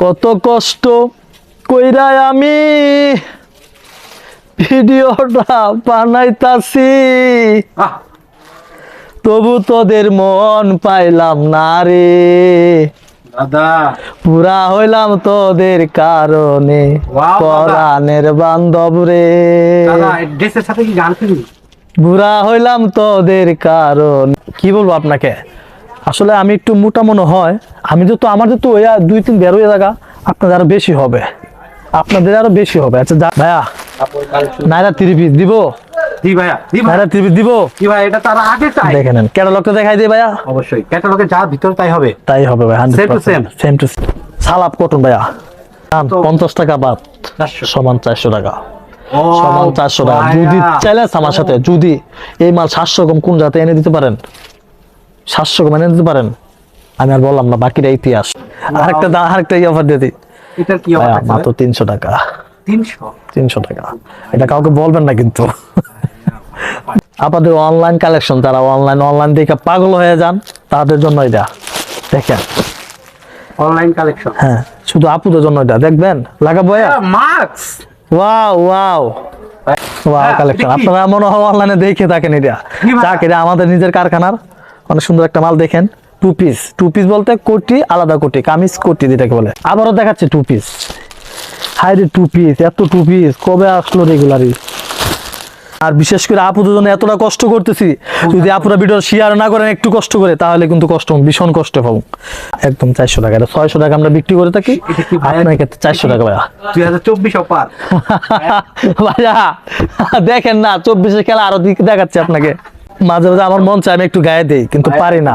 কত কষ্ট কইরাই আমি ভিডিওটা বানাইতাছি। তবু তোদের মন পাইলাম না রে। দাদা। পুরা হইলাম তোদের কারণে। পরাণের বান্ধব রে। ড্রেসের সাথে কি গান বুড়া হইলাম তোদের কারণ। কি বলব আপনাকে? আসলে আমি একটু মোটা মনে হয় আমি যেহেতু আমার যেহেতু ওই দুই তিন বেরোয় জায়গা আপনাদের আরও বেশি হবে। আপনাদের আরও বেশি হবে। আচ্ছা ভাইয়া নাইরা তিরিশ দিব। জি ভাইয়া জি নাইরা তিরিশ দিব। জি ভাই এটা তার আগে চাই। দেখে নেন ক্যাটালগটা দেখাই দিই ভাইয়া। অবশ্যই ক্যাটালগে যা ভিতর তাই হবে। তাই হবে ভাই Same to same. Same to সালাপ cotton ভাইয়া। দাম তো- পঞ্চাশ টাকা বাদ সমান চারশো টাকা। সমান চারশো টাকা। যদি চ্যালেঞ্জ আমার সাথে যদি এই মাল সাতশো কম কোন জাতে এনে দিতে পারেন? সাতশো কম এনে দিতে পারেন। আমি আর বললাম না বাকিটা ইতিহাস। আরেকটা দা- আরেকটা অফার দিয়ে দিই। এটার কি ভাইয়া, মাত্র তিনশো টাকা। তিনশো? তিনশো টাকা। এটা কাউকে বলবেন না কিন্তু। আপনাদের অনলাইন কালেকশন যারা অনলাইন অনলাইন দেখে পাগল হয়ে যান তাদের জন্য এটা। দেখেন। অনলাইন কালেকশন হ্যাঁ শুধু আপুদের জন্য এটা। দেখবেন? লাগাবো ভাইয়া ওয়াও ওয়াও ওয়াও কালেকশন আপনারা মনে হয় অনলাইনে দেখে থাকেন এটা। যাক এটা আমাদের নিজের কারখানার। অনেক সুন্দর একটা মাল দেখেন টু পিস টু পিস বলতে কোটি আলাদা কোটি কামিজ কোটি যেটাকে বলে। আবারও দেখাচ্ছে টু পিস হাই রে টু পিস এত টু পিস কবে আসলো রেগুলারই আর বিশেষ করে আপুদের জন্য এতটা কষ্ট করতেছি যদি আপুরা ভিডিও শেয়ার না করেন একটু কষ্ট করে তাহলে কিন্তু কষ্ট ভীষণ কষ্ট পাবো। একদম চারশো টাকা এটা ছয়শো টাকা আমরা বিক্রি করে থাকি? আপনার ক্ষেত্রে চারশো টাকা ভাইয়া। দুই হাজার চব্বিশ ভাইয়া দেখেন না চব্বিশে খেলা আরও দিক দেখাচ্ছে আপনাকে। মাঝে মাঝে আমার মন চায় আমি একটু গায়ে দেই কিন্তু পারি না।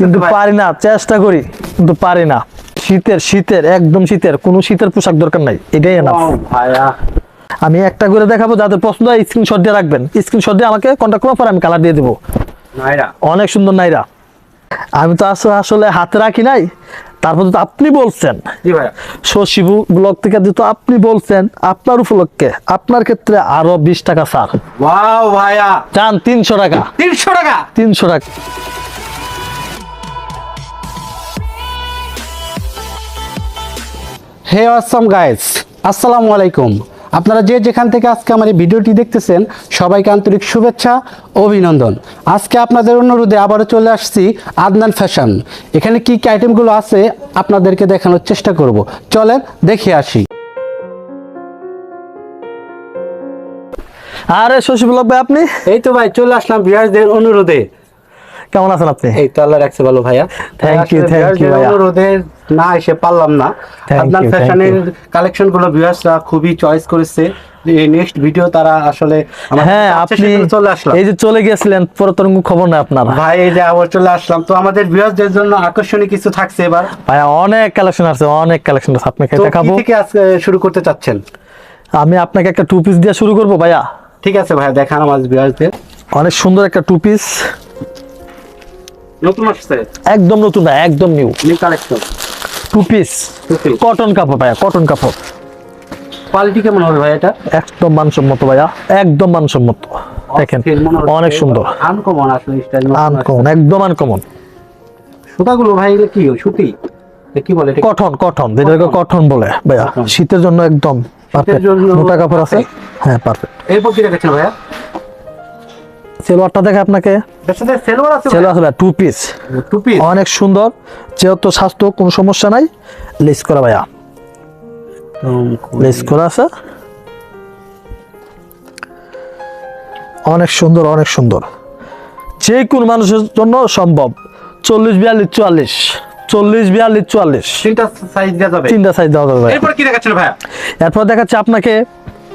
কিন্তু পারি না চেষ্টা করি কিন্তু পারি না। শীতের শীতের একদম শীতের কোনো শীতের পোশাক দরকার নাই এটাই না ভাইয়া। আমি একটা করে দেখাবো যাদের পছন্দ হয় স্ক্রিনশট দিয়ে রাখবেন। স্ক্রিনশট দিয়ে আমাকে কন্ট্যাক্ট করুন পরে আমি কালার দিয়ে দেবো। অনেক সুন্দর নাইরা। আমি তো আসলে হাতে রাখি নাই তারপর তো আপনি বলছেন। ব্লক শশিবু ব্লগ থেকে যেহেতু আপনি বলছেন আপনার উপলক্ষে আপনার ক্ষেত্রে আরও বিশ টাকা স্যার ভাইয়া। চান তিনশো টাকা। তিনশো টাকা? তিনশো টাকা। হে আসাম গাইস আসসালামু আলাইকুম। আপনারা যে যেখান থেকে আজকে আমার এই ভিডিওটি দেখতেছেন, সবাইকে আন্তরিক শুভেচ্ছা, অভিনন্দন। আজকে আপনাদের অনুরোধে আবারও চলে আসছি আদনান ফ্যাশন। এখানে কি কি আইটেমগুলো আছে আপনাদেরকে দেখানোর চেষ্টা করব। চলেন দেখে আসি। আরে শশী ভাই, আপনি? এই তো ভাই, চলে আসলাম ভিউয়ারদের অনুরোধে। কেমন আছেন আপনি? এই তো আল্লাহ রাখছে ভালো ভাইয়া। thank you, viewers দের ভাইয়া। অনুরোধে না এসে পারলাম না। Thank ফ্যাশনের কালেকশনগুলো ভিউয়ার্সরা খুবই চয়েস করেছে। নেক্সট ভিডিও তারা আসলে হ্যাঁ আপনি চলে আসলাম। এই যে চলে গেছিলেন পরে খবর না আপনার। ভাই এই যে আবার চলে আসলাম। তো আমাদের ভিউয়ারদের জন্য আকর্ষণীয় কিছু থাকছে এবার। ভাই অনেক কালেকশন আছে অনেক কালেকশন আছে। আপনাকে দেখাবো? থেকে আজকে শুরু করতে চাচ্ছেন? আমি আপনাকে একটা টু পিস দিয়ে শুরু করব ভাইয়া। ঠিক আছে ভাইয়া দেখান আমাদের ভিউয়ারদের অনেক সুন্দর একটা টু পিস নতুন আসছে একদম নতুন না একদম new new collection two piece cotton কাপড় ভাইয়া কটন কাপড়। কোয়ালিটি কেমন হবে ভাই এটা? একদম মানসম্মত ভাইয়া একদম মানসম্মত। দেখেন অনেক সুন্দর। আনকমন আসলে স্টাইল আনকমন একদম আনকমন সুতাগুলো ভাই এগুলো কি সুতি? কি বলে? কটন কটন যেটাকে কটন বলে ভাইয়া। শীতের জন্য একদম পারফেক্ট মোটা কাপড় আছে? হ্যাঁ পারফেক্ট এরপর কি রেখেছেন ভাইয়া? সেলোয়ারটা দেখে আপনাকে। সেলোয়ার আছে সেলোয়ার আছে টু পিস টু পিস অনেক সুন্দর। যেহেতু স্বাস্থ্য কোনো সমস্যা নাই লেস করা ভাইয়া। লেস করা আছে। অনেক সুন্দর অনেক সুন্দর। যে কোন মানুষের জন্য সম্ভব। চল্লিশ বিয়াল্লিশ চুয়াল্লিশ। চল্লিশ বিয়াল্লিশ চুয়াল্লিশ। তিনটা সাইজ দেওয়া যাবে। তিনটা সাইজ দেওয়া যাবে এরপর কি রেখেছেন ভাইয়া? এরপর দেখাচ্ছে আপনাকে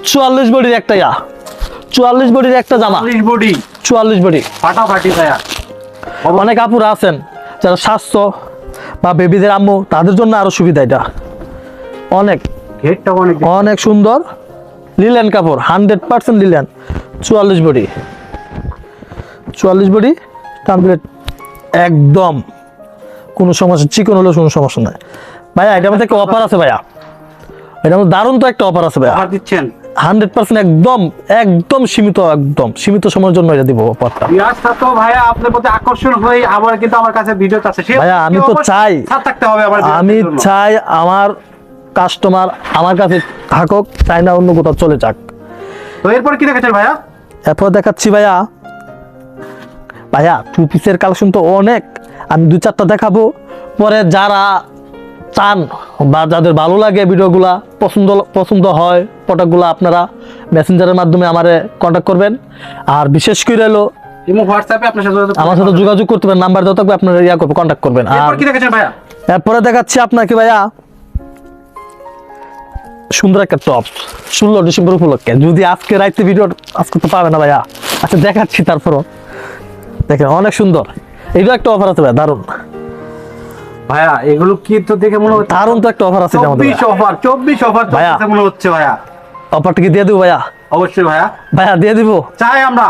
চুয়াল্লিশ বডির একটা ইয়া। চুয়াল্লিশ বডির একটা জামা। বডি। চুয়াল্লিশ বডি। ফাটাফাটি ভাইয়া। অনেক আপুরা আছেন যারা স্বাস্থ্য বা বেবিদের আম্মু তাদের জন্য আরও সুবিধা এটা। অনেক। অনেক। অনেক সুন্দর। লিলেন কাপড় হান্ড্রেড পার্সেন্ট লিলেন। চুয়াল্লিশ বডি। চুয়াল্লিশ বডি কমপ্লিট একদম। কোনো সমস্যা চিকন হলেও কোনো সমস্যা নাই। ভাইয়া এটার মধ্যে একটা অফার আছে ভাইয়া। এটার মধ্যে দারুণ তো একটা অফার আছে ভাইয়া। দিচ্ছেন? হান্ড্রেড পার্সেন্ট একদম একদম সীমিত একদম সীমিত সময়ের জন্য এটা দিব অফারটা ভাইয়া আপনার প্রতি আকর্ষণ হয়ে আবার কিন্তু আমার কাছে ভিডিও আছে। ভাইয়া, আমি তো চাই। থাকতে হবে আমার আমি চাই আমার কাস্টমার আমার কাছে থাকুক চাই না অন্য কোথাও চলে যাক। তো এরপর কি দেখেছেন ভাইয়া? এরপর দেখাচ্ছি ভাইয়া ভাইয়া টু পিসের কালেকশন তো অনেক আমি দু চারটা দেখাবো। পরে যারা চান বা যাদের ভালো লাগে ভিডিওগুলা পছন্দ পছন্দ হয় প্রোডাক্টগুলো আপনারা মেসেঞ্জারের মাধ্যমে আমারে কন্ট্যাক্ট করবেন। আর বিশেষ করে হলো আমার সাথে যোগাযোগ করতে পারেন নাম্বার দেওয়া থাকবে আপনারা ইয়া করবে কন্ট্যাক্ট করবেন। আর এরপর দেখাচ্ছি আপনাকে ভাইয়া সুন্দর একটা টপ ষোলো ডিসেম্বর উপলক্ষে। যদি আজকে রাইতে ভিডিও আজকে তো পাবে না ভাইয়া আচ্ছা দেখাচ্ছি তারপরও। দেখেন অনেক সুন্দর। এইটা একটা অফার আছে ভাইয়া দারুণ। ভাইয়া এগুলো কি তো দেখে মনে হচ্ছে? দারুণ তো একটা অফার আছে আমাদের চব্বিশ অফার চব্বিশ অফার চলছে মনে হচ্ছে ভাইয়া। অফারটা কি দিয়ে দেব ভাইয়া? অবশ্যই ভাইয়া। ভাইয়া দিয়ে দিব। চাই আমরা।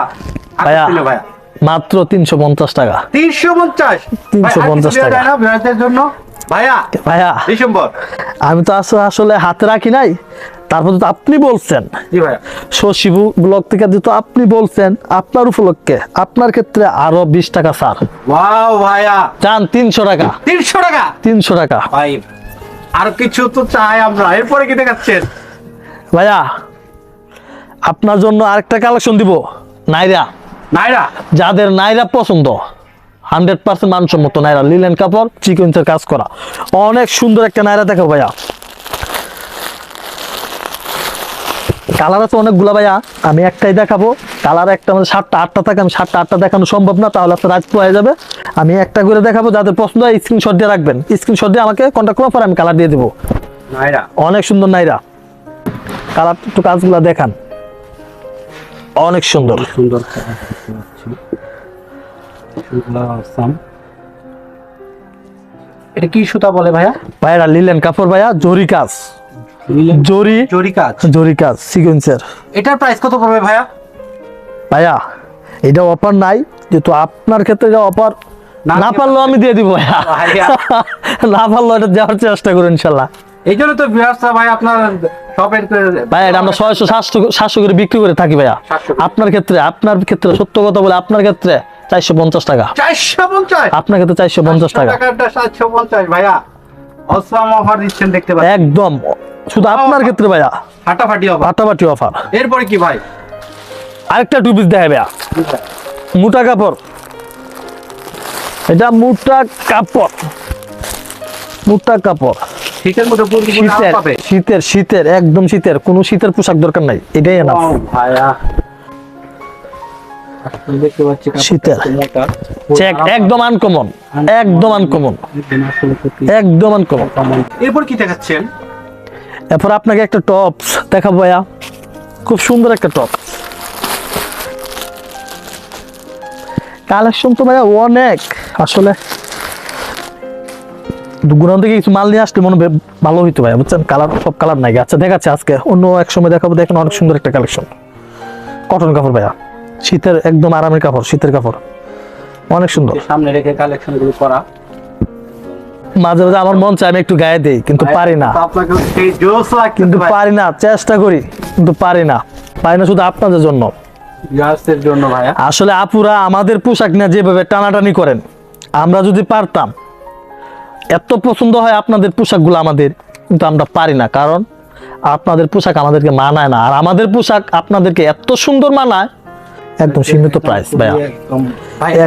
ভাইয়া। ভাইয়া। মাত্র তিনশো পঞ্চাশ টাকা। তিনশো পঞ্চাশ? 350 টাকা। না ভাইয়াদের জন্য? ভাইয়া ভাইয়া ডিসেম্বর। আমি তো আসলে হাতে রাখি নাই। তারপর তো আপনি বলছেন। শশিবু ব্লগ থেকে যেহেতু আপনি বলছেন আপনার উপলক্ষে আপনার ক্ষেত্রে আরও বিশ টাকা স্যার ভাইয়া। চান তিনশো টাকা। তিনশো টাকা? তিনশো টাকা। ভাই আর কিছু তো চাই আমরা। এরপরে কি দেখাচ্ছেন? ভাইয়া আপনার জন্য আরেকটা কালেকশন দিব। নাইরা। নাইরা? যাদের নাইরা পছন্দ হান্ড্রেড পার্সেন্ট মানসম্মত নাইরা। লিলেন কাপড় চিকেন্সের কাজ করা। অনেক সুন্দর একটা নাইরা দেখো ভাইয়া। কালার আছে অনেকগুলা ভাইয়া। আমি একটাই দেখাবো। কালার একটা মানে সাতটা আটটা থাকে। আমি সাতটা আটটা দেখানো সম্ভব না তাহলে আপনার রাত হয়ে যাবে। আমি একটা করে দেখাবো যাদের পছন্দ হয় স্ক্রিনশট দিয়ে রাখবেন। স্ক্রিনশট দিয়ে আমাকে কন্ট্যাক্ট করার পর আমি কালার দিয়ে দেবো। নাইরা। অনেক সুন্দর নাইরা। কালার একটু কাজগুলা দেখান। অনেক সুন্দর। সুন্দর এটা কি সুতা বলে ভাইয়া? ভাইরা লিলেন কাপড় ভাইয়া জরি কাজ জরি জরি কাজ। জরি কাজ সিকোয়েন্সের এটার প্রাইস কত পড়বে ভাইয়া? ভাইয়া এটা অফার নাই যেহেতু আপনার ক্ষেত্রে এটা অফার না পারলেও আমি দিয়ে দিব। না পারলেও এটা দেওয়ার চেষ্টা করুন ইনশাল্লাহ। এই জন্য তো ভাই আপনার শপের ভাই এটা আমরা ছয়শো সাতশো সাতশো করে বিক্রি করে থাকি ভাইয়া। আপনার ক্ষেত্রে আপনার ক্ষেত্রে সত্য কথা বলে আপনার ক্ষেত্রে চারশো পঞ্চাশ টাকা। চারশো পঞ্চাশ? আপনার ক্ষেত্রে চারশো পঞ্চাশ টাকা। সাতশো পঞ্চাশ ভাইয়া। অসম অফার দিচ্ছেন দেখতে পাচ্ছি একদম। শুধু আপনার ক্ষেত্রে ভাইয়া। ফাটাফাটি অফার ফাটাফাটি অফার এরপরে কি ভাই? আরেকটা টু পিস মোটা কাপড়। এটা মোটা কাপড়। মোটা কাপড়। শীতের মধ্যে শীতের শীতের শীতের একদম শীতের। কোনো শীতের পোশাক দরকার নাই। এটাই Wow, ভাইয়া। দেখতে পাচ্ছি শীতের। চেক একদম আনকমন একদম আনকমন একদম আনকমন এরপর কি দেখাচ্ছেন? এরপর আপনাকে একটা টপস দেখাবো ভাইয়া। খুব সুন্দর একটা টপ কালেকশন তো ভাইয়া অনেক। আসলে গুণান থেকে কিছু মাল নিয়ে আসলে মনে হয় ভালো হইতো ভাইয়া বুঝছেন? কালার সব কালার নাই। আচ্ছা দেখাচ্ছে আজকে। অন্য এক সময় দেখাবো দেখেন অনেক সুন্দর একটা কালেকশন কটন কাপড় ভাইয়া। শীতের একদম আরামের কাপড় শীতের কাপড়। অনেক সুন্দর। সামনে রেখে কালেকশনগুলো করা। মাঝে মাঝে আমার মন চায় আমি একটু গায়ে দেই কিন্তু পারি না। কিন্তু পারি না চেষ্টা করি কিন্তু পারি না। পারি না শুধু আপনাদের জন্য। জন্য ভাইয়া। আসলে আপুরা আমাদের পোশাক নিয়ে যেভাবে টানাটানি করেন আমরা যদি পারতাম এত পছন্দ হয় আপনাদের পোশাকগুলো আমাদের কিন্তু আমরা পারি না। কারণ আপনাদের পোশাক আমাদেরকে মানায় না। আর আমাদের পোশাক আপনাদেরকে এত সুন্দর মানায় একদম সীমিত প্রাইস ভাইয়া।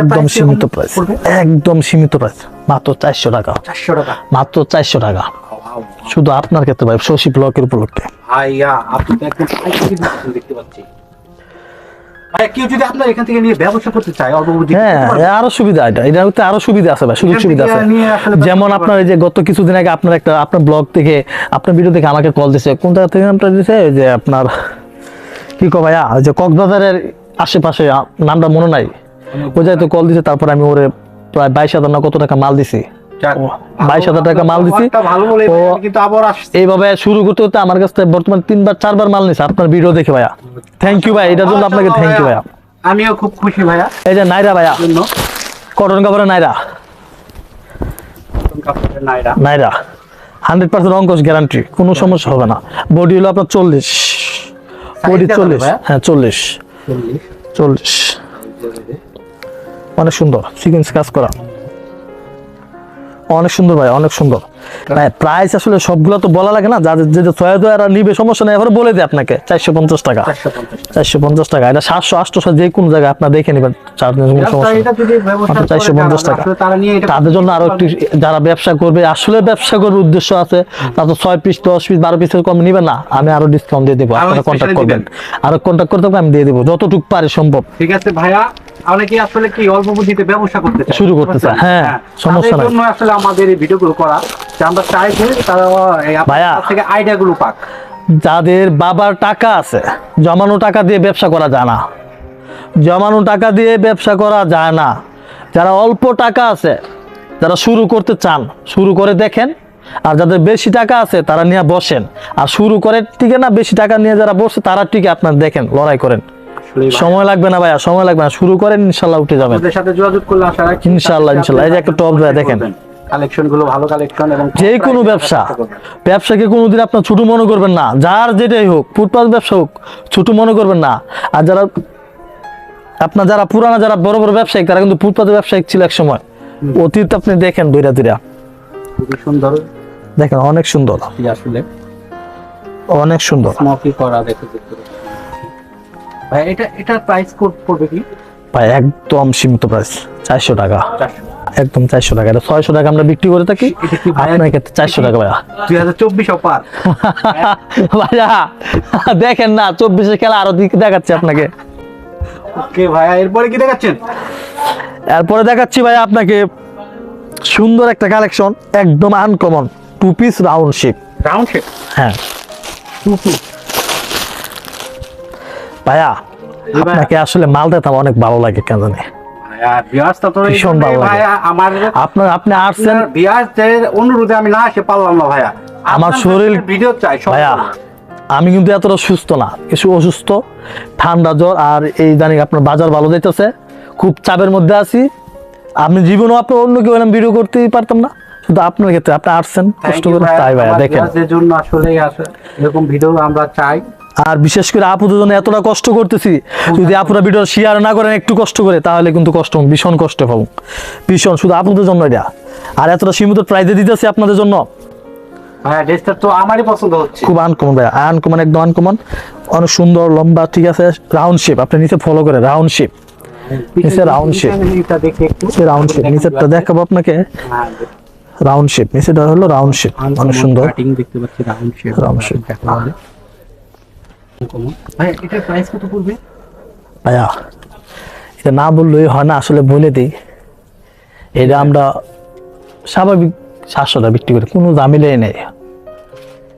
একদম সীমিত প্রাইস একদম সীমিত প্রাইস মাত্র চারশো টাকা। চারশো টাকা। মাত্র চারশো টাকা। শুধু আপনার ক্ষেত্রে ভাই শশী ব্লকের উপলক্ষে। ভাইয়া আপনি তো একদম দেখতে পাচ্ছি। কেউ যদি আপনার এখান থেকে নিয়ে ব্যবসা করতে চায় অল্প হ্যাঁ আরও সুবিধা এটা এটা আরও সুবিধা আছে ভাই সুযোগ সুবিধা আছে। যেমন আপনার এই যে গত কিছুদিন আগে আপনার একটা আপনার ব্লগ থেকে আপনার ভিডিও থেকে আমাকে কল দিছে। কোন জায়গা থেকে দিছে? যে আপনার কি কো ভাইয়া? যে কক্সবাজারের আশেপাশে নামটা মনে নাই। ওই জায়গায় তো কল দিছে তারপর আমি ওরে প্রায় বাইশ হাজার না কত টাকা মাল দিছি। যাক, ও, 22,000 টাকা মাল দিছি। ব্যাপারটা ভালো বলে ও, কিন্তু আবার আসছে। এইভাবে শুরু করতে করতে আমার কাছ থেকে বর্তমানে তিনবার চারবার মাল নিছে। আপনার ভিডিও দেখে ভাইয়া। থ্যাংক ইউ ভাই এটার জন্য আপনাকে থ্যাংক ইউ ভাইয়া। আমিও খুব খুশি ভাইয়া। এই যে নাইরা ভাইয়া। কটন কাপড়ের নাইরা। নাইরা। হান্ড্রেড পার্সেন্ট অঙ্কশ গ্যারান্টি কোনো সমস্যা হবে না। বডি হলো আপনার চল্লিশ। Size চল্লিশ? হ্যাঁ চল্লিশ। চল্লিশ। অনেক সুন্দর। সিকুয়েন্স কাজ করা। অনেক সুন্দর ভাই অনেক সুন্দর। প্রাইস আসলে সবগুলো তো বলা লাগে না। যাদের যে ছয় হাজার নিবে সমস্যা নেই। এবার বলে দিই আপনাকে চারশো পঞ্চাশ টাকা। চারশো পঞ্চাশ টাকা। এটা সাতশো আটশো যে কোনো জায়গায় আপনার দেখে নেবেন। চার দিনের কোনো সমস্যা নেই। এটা যদি ব্যবসা মাত্র করে 450 তারা- টাকা। তাদের জন্য আরও একটু যারা ব্যবসা করবে আসলে ব্যবসা করবে উদ্দেশ্য আছে। তা তো ছয় পিস দশ পিস বারো পিসের কম নিবে না। আমি আরও ডিসকাউন্ট দিয়ে দেবো। আরও আপনারা কন্ট্যাক্ট করবেন। আরও কন্ট্যাক্ট করতে হবে আমি দিয়ে দেবো। যতটুকু পারে সম্ভব। ঠিক আছে ভাইয়া। অনেকে আসলে কি অল্প বুদ্ধিতে ব্যবসা করতে চায় শুরু করতে চায়, হ্যাঁ, সমস্যা তাদের নাই। জন্য আসলে আমাদের এই ভিডিওগুলো করা যে আমরা চাই যে তারা আপনার থেকে আইডিয়া গুলো পাক। যাদের বাবার টাকা আছে জমানো টাকা দিয়ে ব্যবসা করা যায় না। জমানো টাকা দিয়ে ব্যবসা করা যায় না। যারা অল্প টাকা আছে যারা শুরু করতে চান শুরু করে দেখেন। আর যাদের বেশি টাকা আছে তারা নিয়ে বসেন। আর শুরু করে টিকে না বেশি টাকা নিয়ে যারা বসে তারা টিকে আপনার দেখেন লড়াই করেন। সময় লাগবে না ভাইয়া সময় লাগবে না। শুরু করেন ইনশাল্লাহ উঠে যাবেন। আমাদের সাথে যোগাযোগ করলে আশা রাখছি ইনশাআল্লাহ, ইনশাআল্লাহ। এই যে একটা top দেয়া দেখেন। কালেকশন ভালো কালেকশন এবং যে কোনো ব্যবসা। ব্যবসাকে কোনোদিন আপনার ছোট মনে করবেন না। যার যেটাই হোক ফুটপাথ ব্যবসা হোক ছোট মনে করবেন না। আর যারা আপনার যারা পুরানা যারা বড় বড় ব্যবসায়িক তারা কিন্তু ফুটপাথ ব্যবসায়িক ছিল এক সময়। অতীত আপনি দেখেন দুইরা খুবই সুন্দর। দেখেন অনেক সুন্দর। আসলে। অনেক সুন্দর। স্মোকি করা দেখে ভাই এটা এটার প্রাইস পড়বে কি? ভাই একদম সীমিত প্রাইস চারশো টাকা। একদম চারশো টাকা। এটা ছয়শো টাকা আমরা বিক্রি করে থাকি। ভাইয়া- আপনার ক্ষেত্রে চারশো টাকা ভাইয়া। দুই হাজার চব্বিশ অফার ভাইয়া দেখেন না চব্বিশে খেলা আরও দিক দেখাচ্ছে আপনাকে। ওকে ভাইয়া এরপরে কি দেখাচ্ছেন? এরপরে দেখাচ্ছি ভাই আপনাকে সুন্দর একটা কালেকশন একদম uncommon two piece round shape round shape হ্যাঁ। টু পিস ভাইয়া আপনাকে আসলে মাল দিতাম অনেক ভালো লাগে কেন জানি। ভাইয়া বিয়াসটা তো এই ভীষণ ভালো লাগে। আপনার আপনি আসছেন। বিয়াসের অনুরোধে আমি না আসে পারলাম না ভাইয়া। আমার শরীর- ভিডিও চাই ভাইয়া আমি কিন্তু এতটা সুস্থ না কিছু অসুস্থ ঠান্ডা জ্বর আর এই জানি আপনার বাজার ভালো যাইতেছে। খুব চাপের মধ্যে আছি। আমি জীবনও আপনার অন্য কেউ এরকম ভিডিও করতেই পারতাম না। শুধু আপনার ক্ষেত্রে আপনি আসছেন কষ্ট করে। তাই ভাইয়া দেখেন। জন্য আসলে এরকম ভিডিও আমরা চাই। আর বিশেষ করে আপুদের জন্য এতটা কষ্ট করতেছি যদি আপুরা ভিডিও শেয়ার না করেন একটু কষ্ট করে তাহলে কিন্তু কষ্ট ভীষণ কষ্ট পাবো। ভীষণ শুধু আপুদের জন্য এটা। আর এতটা সীমিত প্রাইজে দিতেছি আপনাদের জন্য। তো আমারই পছন্দ হচ্ছে। খুব আনকমন ভাই আনকমন একদম আনকমন অনেক সুন্দর লম্বা ঠিক আছে রাউন্ড শেপ আপনি নিচে ফলো করে রাউন্ড শেপ নিচে দেখে একটু। রাউন্ড শেপ নিচেরটা দেখাবো আপনাকে। রাউন্ড শেপ নিচেটা হলো রাউন্ড শেপ অনেক সুন্দর। দেখতে পাচ্ছি রাউন্ড শেপ shape। ভাই এটার প্রাইস কত পড়বে? ভাইয়া এটা না বললেই হয় না আসলে বলে দিই। এটা আমরা স্বাভাবিক সাতশোটা বিক্রি করি কোনো জামিলাই নেই।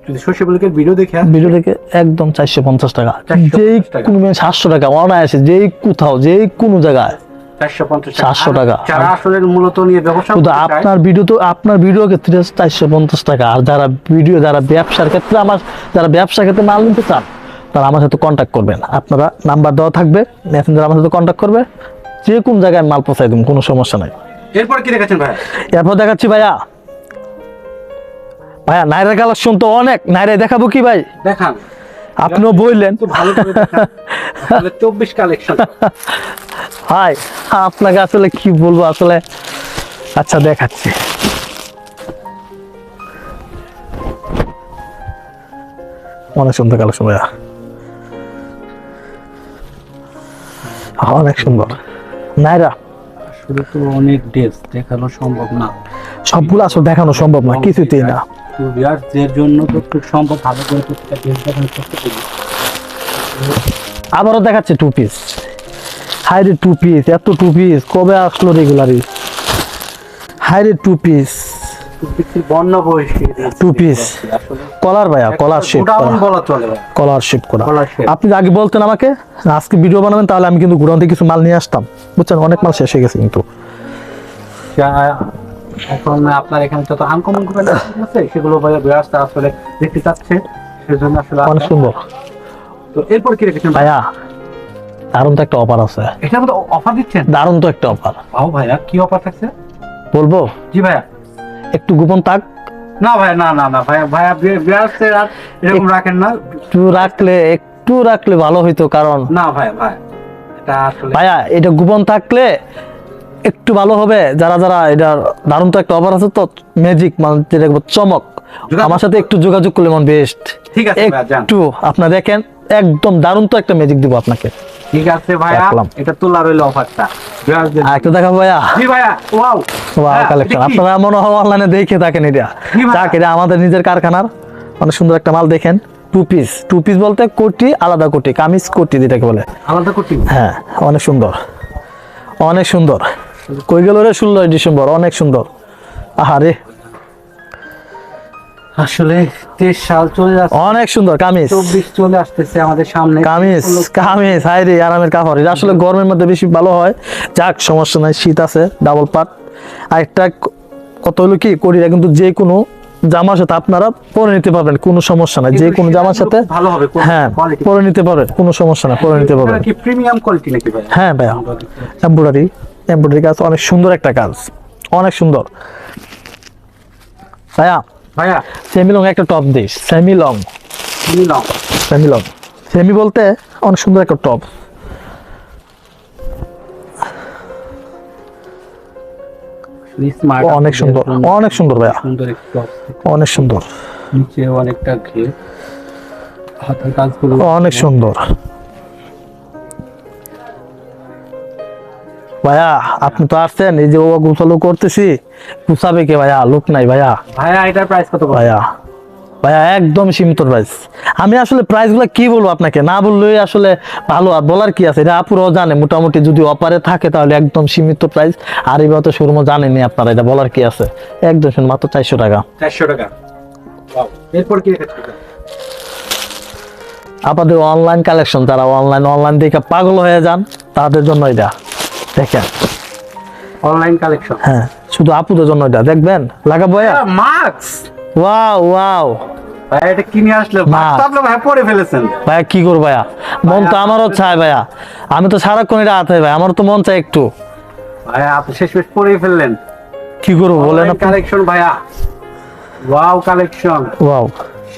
যদি সোশ্যাল ভিডিও দেখে ভিডিও থেকে একদম চারশো পঞ্চাশ টাকা। যেই কোনো সাতশো টাকা অনায়াসে যেই কোথাও যেই কোনো জায়গায়। 450 400 আর টাকা। যারা আসলে মূলত নিয়ে ব্যবসা শুধু আপনার ভিডিও তো আপনার ভিডিও ক্ষেত্রে চারশো পঞ্চাশ টাকা। আর যারা ভিডিও যারা ব্যবসার ক্ষেত্রে আমার যারা ব্যবসার ক্ষেত্রে মাল নিতে চান তারা আমার সাথে কন্ট্যাক্ট করবেন আপনারা নাম্বার দেওয়া থাকবে মেসেঞ্জার আমার সাথে কন্ট্যাক্ট করবে যে কোন জায়গায় মাল পৌঁছাই দেবো কোনো সমস্যা নাই। এরপর কি দেখাচ্ছেন ভাই এরপর দেখাচ্ছি ভাইয়া। ভাইয়া নাইরা কালেকশন তো অনেক নাইরা দেখাবো কি ভাই? দেখান। আপনিও বললেন। তো ভালো করে দেখান। 24 কালেকশন ভাই আপনাকে আসলে কি বলব আসলে আচ্ছা দেখাচ্ছি। অনেক সুন্দর কালেকশন ভাইয়া। অনেক সুন্দর নাইরা আসলে তো অনেক ড্রেস দেখানো সম্ভব না। সবগুলো আসলে দেখানো সম্ভব না কিছুতেই না। ভিউয়ার্সদের জন্য তো খুব সম্ভব ভালো করে প্রত্যেকটা ড্রেস দেখানো আবারও দেখাচ্ছে টু পিস হাইরে টু পিস এত টু পিস কবে আসলো রেগুলারই হাইরে টু পিস কলার ভাইয়া কলার শেপ কলার শেপ করা। আপনি আগে বলতেন আমাকে আজকে ভিডিও বানাবেন তাহলে আমি কিন্তু গুড়ান থেকে কিছু মাল নিয়ে আসতাম। বুঝছেন? অনেক মাল শেষ হয়ে গেছে কিন্তু। এখন আপনার এখানে যত আনকমনগুলো আছে সেগুলো আসলে দেখতে চাচ্ছে। সেজন্য আসলে অনেক সুন্দর। তো এরপর কি রেখেছেন ভাইয়া? দারুণ তো একটা অফার আছে। মধ্যে অফার দিচ্ছেন? দারুণ তো একটা অফার ভাইয়া কি অফার থাকছে? বলব? জি ভাইয়া। একটু গোপন থাক। না ভাই না না না ভাইয়া ভাইয়া ভিউয়ার্সের আর এরকম রাখেন না। একটু রাখলে একটু রাখলে ভালো হইতো কারণ না ভাই ভাই এটা আসলে ভাইয়া এটা গোপন থাকলে একটু ভালো হবে। যারা যারা এটা দারুণ তো একটা অফার আছে তো ম্যাজিক মানে যেটা চমক। আমার সাথে একটু যোগাযোগ করলে মন বেস্ট ঠিক আছে। একটু আপনার দেখেন একদম দারুণ তো একটা ম্যাজিক দিব আপনাকে। ঠিক আছে ভাইয়া এটা তোলা রইল অফারটা। একটু দেখাবো ভাইয়া। জি ভাইয়া ওয়াও। ওয়াও কালেকশন আপনারা মনে হয় অনলাইনে দেখে থাকেন এটা? যাক এটা আমাদের নিজের কারখানার। অনেক সুন্দর একটা মাল দেখেন। টু পিস টু পিস বলতে কোটি আলাদা কোটি। কামিজ কোটি যেটাকে বলে। আলাদা করতে হ্যাঁ অনেক সুন্দর। অনেক সুন্দর। কই গেল রে ষোলোই ডিসেম্বর? অনেক সুন্দর। আহারে। আসলে তেইশ সাল চলে যাচ্ছে। অনেক সুন্দর কামিজ। চব্বিশ চলে আসতেছে আমাদের সামনে। কামিজ কামিজ হাই রে আরামের কাপড়। এটা আসলে গরমের মধ্যে বেশি ভালো হয়। যাক সমস্যা নাই শীত আছে ডাবল পাট আর একটা কত হলো কি? করিরা কিন্তু যে কোনো জামার সাথে আপনারা পরে নিতে পারবেন কোনো সমস্যা নাই। যে কোনো জামার সাথে ভালো হবে হ্যাঁ পরে নিতে পারবেন কোনো সমস্যা নাই পরে নিতে পারবেন কি প্রিমিয়াম কোয়ালিটি নাকি ভাই? হ্যাঁ ভাইয়া। এমব্রয়ডারি এমব্রয়ডারি কাজ অনেক সুন্দর একটা কাজ। অনেক সুন্দর। ভাইয়া ভাইয়া সেমি লং একটা টপ দিস। সেমি লং নিলাম সেমি লং সেমি বলতে অনেক সুন্দর একটা টপ অনেক সুন্দর। অনেক সুন্দর ভাইয়া। অনেক সুন্দর। নিচে অনেকটা ঘের। হাতের কাজগুলো অনেক সুন্দর। ভাইয়া আপনি তো আসছেন এই যে ও গুছালো করতেছি। গুছাবে কে ভাইয়া? লোক নাই ভাইয়া। ভাইয়া এটার প্রাইস কত ভাইয়া ভাইয়া একদম সীমিত প্রাইস আমি আসলে প্রাইসগুলো কি বলব আপনাকে? না বললেই আসলে ভালো। আর বলার কি আছে? এটা আপুরাও জানে। মোটামুটি যদি অপারে থাকে তাহলে একদম সীমিত প্রাইস আর এবার তো শোরুমও জানেনি আপনারা এটা বলার কি আছে? একদম শুনুন, মাত্র চারশো টাকা। চারশো টাকা. এরপর কি আপনাদের অনলাইন কালেকশন যারা অনলাইন অনলাইন দেখে পাগল হয়ে যান তাদের জন্য এটা। দেখেন। অনলাইন কালেকশন হ্যাঁ শুধু আপুদের জন্য এটা দেখবেন? লাগাবো মাস্ক ওয়াও ওয়াও। ভাই এটা কিনে আসলে। আপনি ভাই পরে ফেলেছেন। ভাইয়া কি করব ভাইয়া? মন তো আমারও চায় ভাইয়া। আমি তো সারাক্ষণ এটা হাতে ভাই আমার তো মন চায় একটু। ভাই আপনি শেষ শেষ পরেই ফেললেন। কি করব বলেন আপনি। কালেকশন ভাইয়া। ওয়াও কালেকশন ওয়াও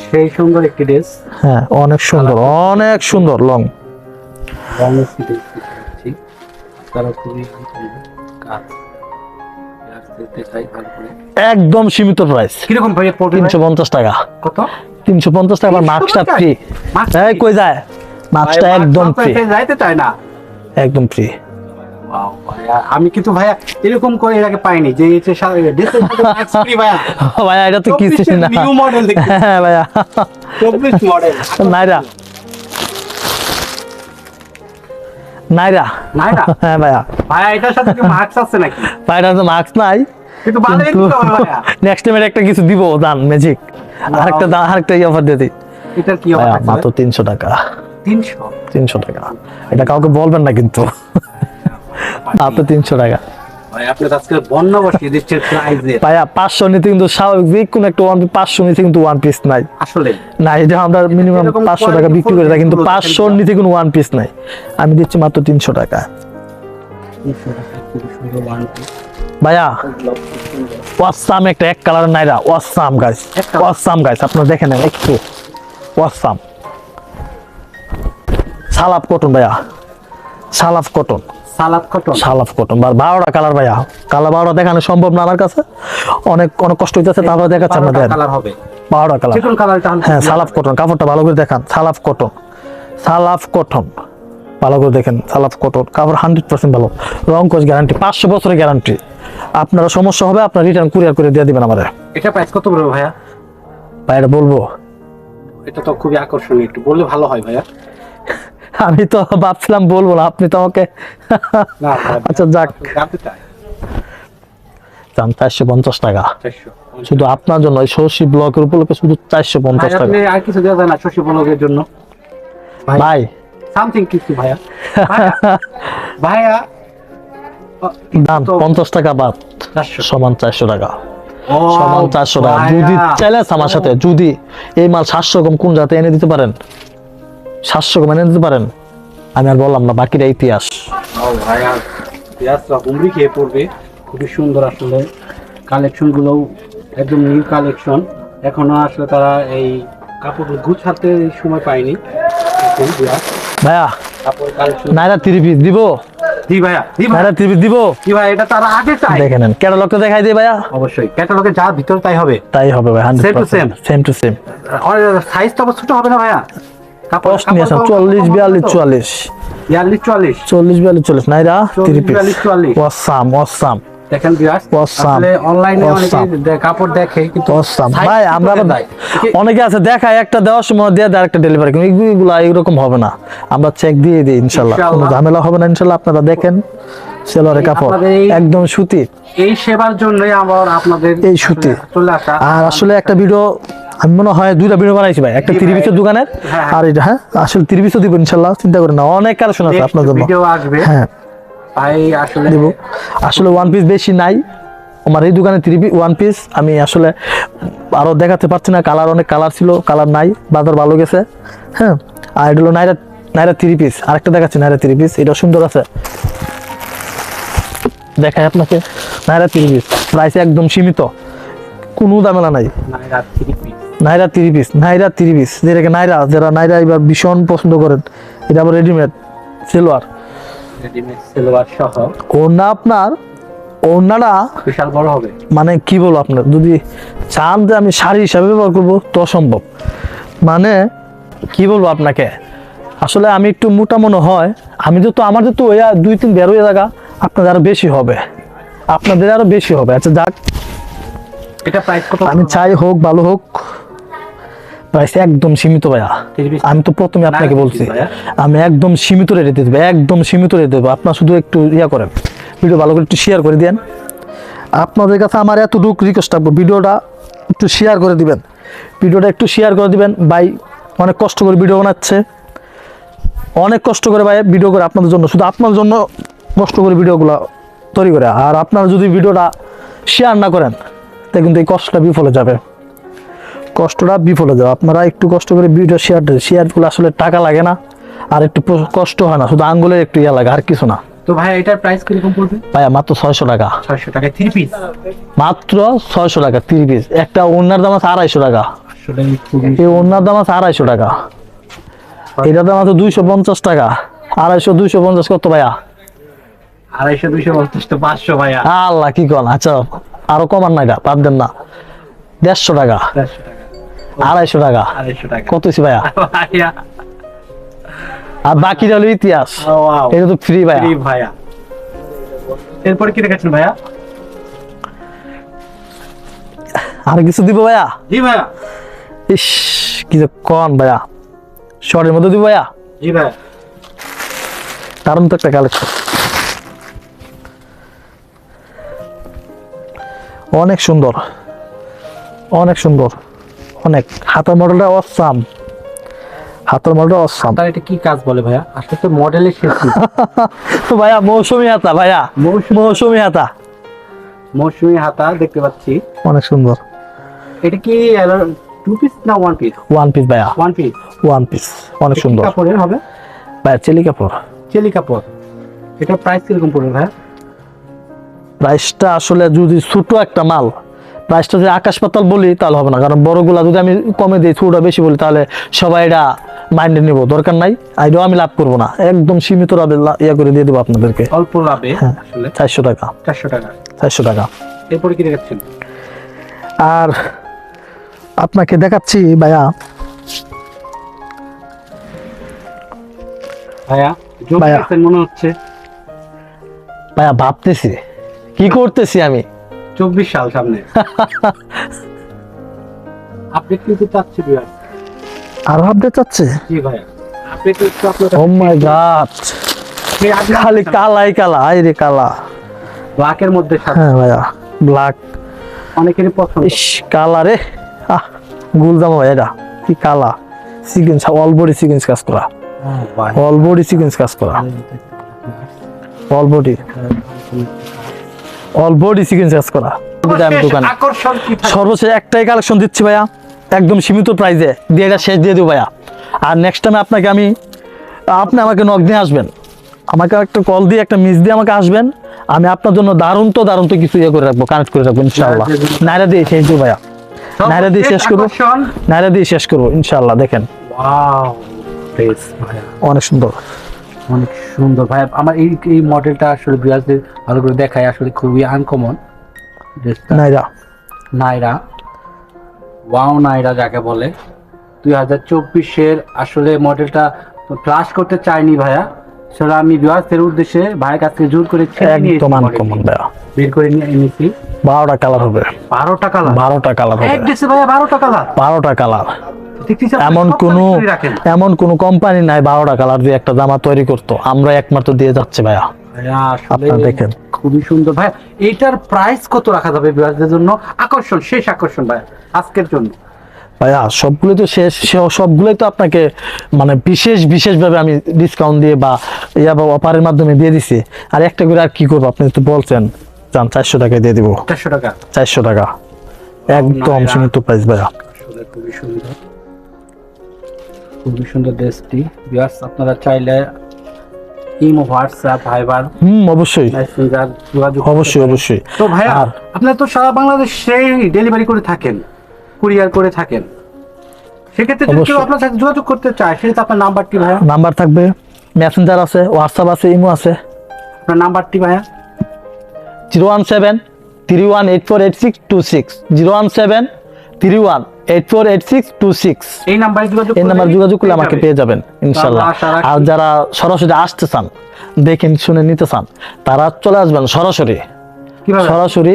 সেই সুন্দর একটি ড্রেস হ্যাঁ অনেক সুন্দর অনেক সুন্দর লং দেখছি তারা খুবই কাজ একদম সীমিত প্রাইস কীরকম ভাই তিনশো পঞ্চাশ টাকা। কত? তিনশো পঞ্চাশ টাকা আবার 350 মাস্কটা ফ্রি কই যায়? মাস্কটা একদম ফ্রি যাইতে চায় না। একদম ফ্রি আমি কিন্তু ভাইয়া এরকম করে এর আগে পাইনি। যে ভাইয়া। এটা তো 24 না। নিউ মডেল হ্যাঁ ভাইয়া। চব্বিশ মডেল নাইরা। নাইরা। নাইরা? হ্যাঁ ভাইয়া। ভাইয়া এটার সাথে কি মার্কস আছে নাকি? মার্কস নাই। কিন্তু বাজারে কি হবে ভাইয়া। নেক্সট টাইম একটা কিছু দিব দান ম্যাজিক আরেকটা দান আরেকটা অফার দিই। এটার কি অফার মাত্র তিনশো টাকা। তিনশো? তিনশো টাকা। এটা কাউকে বলবেন না কিন্তু। মাত্র তিনশো টাকা। ভাই আপনি আজকে বন্যা বসিয়ে দিচ্ছেন প্রাইজে ভাইয়া পাঁচশো নিতে কিন্তু স্বাভাবিক যে একটা ওয়ান পাঁচশো নিতে কিন্তু ওয়ান পিস নাই। আসলে? না এটা আমরা মিনিমাম এরকম পাঁচশো টাকা বিক্রি করে কিন্তু full পাঁচশোর দেখেন। নিতে কোনো ওয়ান পিস নাই। আমি দিচ্ছি মাত্র তিনশো টাকা। ভাইয়া ওয়াসাম একটা এক কালার নাইরা ওয়াসাম গাছ এক ওয়াসাম গাছ আপনারা দেখে নেন একটু। ওয়াসাম। সালাপ কটন ভাইয়া। সালাপ কটন। সালাদ কটন? সালাপ কটন। বা বারোটা কালার ভাইয়া। কালার বারোটা দেখানো সম্ভব না আমার কাছে। অনেক অনেক কষ্ট হইতেছে তারপরে দেখাচ্ছে হবে। বারোটা কালার। হ্যাঁ সালাফ কটন। কাপড়টা ভালো করে দেখান। সালাফ কটন। সালাফ কটন। ভালো করে দেখেন সালাফ কটন। কাপড় হান্ড্রেড পার্সেন্ট ভালো। রং কোচ গ্যারান্টি পাঁচশো বছরের গ্যারান্টি। আপনারা সমস্যা হবে আপনার রিটার্ন কুরিয়ার করে দিয়ে দিবেন আমাদের এটা প্রাইস কত পড়বে ভাইয়া? ভাই এটা বলব। এটা তো খুবই আকর্ষণীয় একটু বললে ভালো হয় ভাইয়া। আমি তো ভাবছিলাম বলব না আপনি তো আমাকে আচ্ছা যাক। দাম চারশো পঞ্চাশ টাকা। শুধু আপনার জন্য সর্ষি ব্লকের উপলক্ষে শুধু চারশো পঞ্চাশ টাকা। আর কিছু দেওয়া যায় না শশী বলকের জন্য। ভাই সামথিং কিছু ভাইয়া। ভাইয়া, দাম পঞ্চাশ টাকা বাদ। সমান চারশো টাকা। সমান চারশো টাকা। যদি। চ্যালেঞ্জ আমার সাথে যদি এই মাল সাতশো কম কোন জাতে এনে দিতে পারেন? সাতশো কম এনে দিতে পারেন। আমি আর বললাম না বাকিটা ইতিহাস। পেঁয়াজটা খেয়ে পড়বে। খুবই সুন্দর আসলে। কালেকশনগুলো একদম নিউ কালেকশন। এখনও আসলে তারা এই কাপড় গুছাতে সময় পায়নি। ভাইয়া কাপড় কালেকশন। নাইরা থ্রি পিস দিব? জি ভাইয়া জি ভাইয়া। নাইরা থ্রি পিস দিব? জি ভাই এটা তার আগে চাই দেখে নেন ক্যাটালগটা দেখাই দিই ভাইয়া। অবশ্যই ক্যাটালগে যা ভিতর তাই হবে। তাই হবে ভাই Same to same? Same to same size তো ছোট হবে না ভাইয়া। কাপড় নিয়ে আসেন চল্লিশ বিয়াল্লিশ চুয়াল্লিশ। বিয়াল্লিশ চুয়াল্লিশ। চল্লিশ বিয়াল্লিশ চল্লিশ নাইরা? Three piece. বিয়াল্লিশ, চুয়াল্লিশ। ওয়াসাম ওয়াসাম দেখেন বিয়াস Awesome. আসলে অনলাইনে অনেকে কাপড় দেখে কিন্তু ভাই আমরা অনেকে আছে দেখায় একটা দেওয়ার সময় দিয়ে দেয় একটা ডেলিভারি কিন্তু এগুলো এরকম হবে না। আমরা চেক দিয়ে দিই ইনশাল্লাহ। কোনো ঝামেলা হবে না ইনশাল্লাহ। আপনারা দেখেন। সেলরের কাপড় একদম সুতি। এই সেবার জন্যই আমার আপনাদের এই সুতি। আর আসলে একটা ভিডিও আমি মনে হয় দুইটা ভিডিও বানাইছি ভাই একটা। পিসের দোকানের হ্যাঁ, হ্যাঁ। আর এটা হ্যাঁ আসলে তিরিশ দিব ইনশাল্লাহ চিন্তা করেন না অনেক কালেকশন আছে আপনার জন্য। হ্যাঁ। আসলে দিব। আসলে ওয়ান পিস বেশি নাই আমার এই দোকানে থ্রি ওয়ান পিস আমি আসলে আরও দেখাতে পারছি না কালার অনেক কালার ছিল কালার নাই বাজার ভালো গেছে হ্যাঁ। আর এটা হলো নাইরা নাইরা থ্রি পিস আরেকটা দেখাচ্ছি নাইরা থ্রি পিস এটা সুন্দর আছে। দেখাই আপনাকে। নাইরা থ্রি পিস প্রাইস একদম সীমিত। কোনো দামেলা নাই। Naira three piece Naira three piece যেটাকে নাইরা যারা নাইরা এবার ভীষণ পছন্দ করেন এটা আবার রেডিমেড সেলোয়ার রেডিমেড সেলোয়ার সহ। ওড়না আপনার বিশাল বড় হবে। মানে কি বলব আপনার যদি চান যে আমি শাড়ি হিসাবে ব্যবহার করব তো সম্ভব মানে কি বলব আপনাকে আসলে আমি একটু মোটা মনে হয় আমি তো আমার তো ওয়া দুই তিন বের হয়ে জায়গা আপনাদের আরও বেশি হবে। আপনাদের আরও বেশি হবে। আচ্ছা যাক। এটা প্রাইস কত? আমি চাই হোক ভালো হোক। প্রাইস একদম সীমিত ভাইয়া। আমি তো প্রথমে আপনাকে বলছি আমি একদম সীমিত রেটে দেবো একদম সীমিত রেটে দেবো। আপনার শুধু একটু ইয়া করেন। ভিডিও ভালো করে একটু শেয়ার করে দেন। আপনাদের কাছে আমার এতটুকু রিকোয়েস্ট থাকব ভিডিওটা একটু শেয়ার করে দিবেন। ভিডিওটা একটু শেয়ার করে দিবেন। ভাই অনেক কষ্ট করে ভিডিও বানাচ্ছে। অনেক কষ্ট করে ভাই ভিডিও করে আপনাদের জন্য। শুধু আপনার জন্য কষ্ট করে ভিডিওগুলো তৈরি করে। আর আপনারা যদি ভিডিওটা শেয়ার না করেন তাহলে কিন্তু এই কষ্টটা বিফলে যাবে। কষ্টটা বিফলে যাবে। আপনারা একটু কষ্ট করে ভিডিও শেয়ার শেয়ারগুলো আসলে টাকা লাগে না আর একটু কষ্ট হয় না। শুধু আঙ্গুলের একটু ইয়া লাগে আর কিছু না। তো ভাই এটার প্রাইস কীরকম পড়বে? ভাইয়া মাত্র ছয়শো টাকা। ছয়শো টাকা থ্রি পিস মাত্র ছয়শো টাকা তিরিশ পিস একটা ওনার দাম আছে আড়াইশো টাকা। এই ওনার দাম আছে আড়াইশো টাকা। এটার দাম আছে দুইশো পঞ্চাশ টাকা। আড়াইশো দুইশো পঞ্চাশ কত ভাইয়া? আড়াইশো দুইশো পঞ্চাশ তো পাঁচশো ভাইয়া। আল্লাহ কি কন? আচ্ছা আরও কমান না এটা বাদ দেন না। দেড়শো টাকা। আড়াইশো টাকা। আড়াইশো টাকা। কত ভাইয়া? ভাইয়া। আর বাকিটা হলো ইতিহাস। এটা তো ফ্রি ভাইয়া। ফ্রি ভাইয়া। এরপরে কি দেখাচ্ছেন ভাইয়া? আর কিছু দিব ভাইয়া? জি ভাইয়া। ইস কি যে কন ভাইয়া। শর্টের মধ্যে দিব ভাইয়া? জি ভাইয়া। দারুণ তো একটা কালেকশন অনেক সুন্দর। অনেক সুন্দর। অনেক। হাতের মডেলটা অসাম। হাতের মডেলটা অসাম। তার এটা কি কাজ বলে ভাইয়া? আসলে তো মডেলের শেষ নেই। ভাইয়া মৌসুমি হাতা ভাইয়া। মৌসুমী- মৌসুমি হাতা। মৌসুমী হাতা দেখতে পাচ্ছি। অনেক সুন্দর। এটা কি টু পিস না ওয়ান পিস ওয়ান পিস ভাইয়া। ওয়ান পিস ওয়ান পিস অনেক সুন্দর। কাপড়ের হবে? ভাইয়া চেলি কাপড়। চেলি কাপড়। এটার প্রাইস কীরকম পড়বে ভাইয়া? প্রাইসটা আসলে যদি ছোট একটা মাল প্রাইসটা যদি আকাশ পাতাল বলি তাহলে হবে না। কারণ বড়গুলা যদি আমি কমে দিই ছোটটা বেশি বলি তাহলে সবাই এটা মাইন্ডে নিব। দরকার নাই আইডিও আমি লাভ করব না। একদম সীমিত লাভে ইয়ে করে দিয়ে দেবো আপনাদেরকে। অল্প লাভে হ্যাঁ। চারশো টাকা। চারশো টাকা। চারশো টাকা। এরপরে কি দেখাচ্ছেন? আর আপনাকে দেখাচ্ছি ভাইয়া। ভাইয়া ভাইয়া। মনে হচ্ছে। ভাইয়া ভাবতেছি। কি করতেছি আমি? চব্বিশ সাল সামনে। কিন্তু চাচ্ছি বিয়ার আর ভাবতে চাচ্ছে? জি ভাইয়া আপডেট একটু আপনার ও মাই গড খালি কালাই কালা কালা। ব্ল্যাকের মধ্যে হ্যাঁ ভাইয়া ব্ল্যাক অনেকেরই পছন্দ। ইস কালা রে। আহ গুলজামা ভাই এটা কি কালা? সিকুয়েন্স অল বডি সিকুয়েন্স কাজ করা। ভাই অল বডি সিকুয়েন্স কাজ করা। All body all body sequence কাজ করা। এটা আমি দোকানে। আকর্ষণ কি থাকে? সর্বশেষ একটাই কালেকশন দিচ্ছি ভাইয়া। একদম সীমিত প্রাইসে দিয়ে এটা শেষ দিয়ে দেবো ভাইয়া। আর নেক্সট টাইমে আপনাকে আমি আপনি আমাকে নক দিয়ে আসবেন। আমাকে একটা কল দিয়ে একটা মিস দিয়ে আমাকে আসবেন। আমি আপনার জন্য দারুণ তো দারুণ তো কিছু ইয়ে করে রাখব কানেক্ট করে রাখব ইনশাআল্লাহ। নাইরা দিয়ে শেষ দেবো ভাইয়া। নাইরা দিয়ে শেষ করব। নাইরা দিয়ে শেষ করব ইনশাআল্লাহ দেখেন। ওয়াও ফ্রেশ ভাইয়া। অনেক সুন্দর। অনেক সুন্দর। ভাই আমার এই এই মডেলটা আসলে বিরাজদের ভালো করে দেখায় আসলে খুবই আনকমন নাইরা। নাইরা। ওয়াও নাইরা যাকে বলে। দুই হাজার চব্বিশের আসলে মডেলটা ফ্লাশ করতে চাইনি ভাইয়া। সেটা আমি বিরাজদের উদ্দেশ্যে ভাইয়ের কাছ থেকে জোর করে একদম আনকমন ভাইয়া। বের করে নিয়ে এনেছি। বারোটা কালার হবে। বারোটা কালার বারোটা কালার হবে। ভাইয়া বারোটা কালার বারোটা কালার এমন কোনো এমন কোনো কোম্পানি নাই বারোটা কালার দিয়ে একটা জামা তৈরি করতো। আমরা একমাত্র দিয়ে যাচ্ছে ভাইয়া। ভাইয়া আসলে আপনারা দেখেন। খুবই সুন্দর। ভাই এইটার প্রাইস কত রাখা যাবে বিরাজদের জন্য? আকর্ষণ শেষ আকর্ষণ ভাই আজকের জন্য। ভাইয়া সবগুলো তো শেষ সবগুলোই তো আপনাকে মানে বিশেষ বিশেষভাবে আমি ডিসকাউন্ট দিয়ে বা ইয়া বা অফারের মাধ্যমে দিয়ে দিছি। আর একটা করে আর কি করব? আপনি তো বলছেন যান চারশো টাকায় দিয়ে দিব। চারশো টাকা। চারশো টাকা। একদম। সীমিত প্রাইস ভাইয়া। খুবই সুন্দর। খুবই সুন্দর ড্রেসটি বিয়ার্স আপনারা চাইলে ইমো হোয়াটসঅ্যাপ ভাইবার হুম অবশ্যই। মেসেঞ্জার যোগাযোগ অবশ্যই অবশ্যই। তো ভাইয়া আপনারা তো সারা বাংলাদেশ ডেলিভারি করে থাকেন কুরিয়ার করে থাকেন। সেক্ষেত্রে যদি কেউ। আপনার সাথে যোগাযোগ করতে চায় সেক্ষেত্রে আপনার নাম্বারটি ভাইয়া। নাম্বার থাকবে মেসেঞ্জার আছে হোয়াটসঅ্যাপ আছে ইমো আছে। আপনার নাম্বারটি ভাইয়া। Zero one seven three one eight four eight six two six. Zero one seven three one eight four eight six two six এই নাম্বারে যোগাযোগ এই নাম্বার যোগাযোগ করলে পেয়ে আমাকে পেয়ে যাবেন ইনশাল্লাহ। আর যারা সরাসরি আসতে চান দেখেন শুনে নিতে চান তারা চলে আসবেন সরাসরি। সরাসরি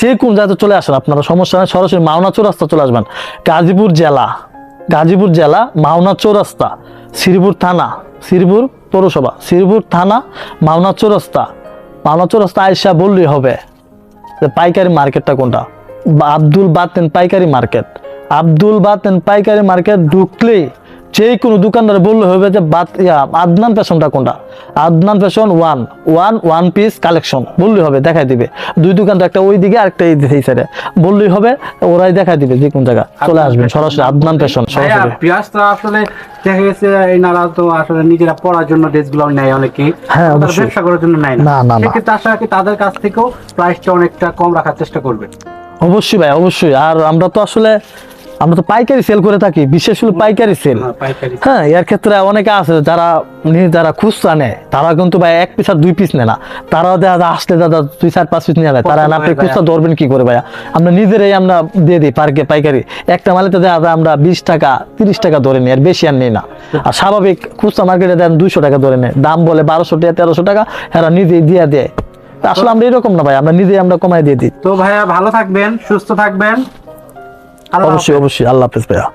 যে কোন জায়গাতে চলে আসেন আপনারা সমস্যা নেই সরাসরি মাওনা চৌরাস্তা চলে আসবেন। গাজীপুর জেলা গাজীপুর জেলা মাওনা চৌরাস্তা শ্রীপুর থানা শ্রীপুর পৌরসভা শ্রীপুর থানা মাওনা চৌরাস্তা। মাওনা চৌরাস্তা আয়সা বললেই হবে যে পাইকারি মার্কেটটা কোনটা? আব্দুল বাতেন পাইকারি মার্কেট। আব্দুল বাতেন পাইকারি মার্কেট ঢুকলেই যে কোনো দোকানদার বললে হবে যে বাত আদনান ফ্যাশনটা কোনটা? Adnan fashion one one one piece collection বললেই হবে দেখাই দিবে। দুই দোকান একটা ওই দিকে আর একটা এই সাইডে বললেই হবে ওরাই দেখাই দিবে যে কোন জায়গা চলে আসবেন সরাসরি আদনান ফ্যাশন সরাসরি। পিয়াজটা আসলে দেখা গেছে এনারা তো আসলে নিজেরা পড়ার জন্য ড্রেসগুলো নেয় অনেকে। হ্যাঁ। ব্যবসা করার জন্য নেয় না, না না, তাদের কাছ থেকেও প্রাইসটা অনেকটা কম রাখার চেষ্টা করবেন। অবশ্যই ভাই অবশ্যই। আর আমরা তো আসলে আমরা তো পাইকারি সেল করে থাকি বিশেষ হলো পাইকারি সেল হ্যাঁ, হ্যাঁ এর ক্ষেত্রে অনেকে আছে যারা যারা খুচরা নেয় তারা কিন্তু ভাই এক পিস আর দুই পিস নেয় না। তারাও দেখা আসলে দাদা দুই চার পাঁচ পিস নিয়ে নেয়। তারা না আপনি খুচরা ধরবেন কি করে ভাইয়া? আমরা নিজেরাই আমরা দিয়ে দিই পার্কে পাইকারি। একটা মালিতে দেখা যায় আমরা বিশ টাকা তিরিশ টাকা ধরে নিই আর বেশি আর নিই না। আর স্বাভাবিক খুচরা মার্কেটে দেন দুইশো টাকা ধরে নেয়। দাম বলে বারোশো টাকা তেরোশো টাকা এরা নিজেই দিয়ে দেয়। তা আসলে আমরা এরকম না ভাই আমরা নিজে আমরা কমাই দিয়ে দিই। তো ভাইয়া ভালো থাকবেন সুস্থ থাকবেন। অবশ্যই অবশ্যই আল্লাহ হাফেজ ভাইয়া।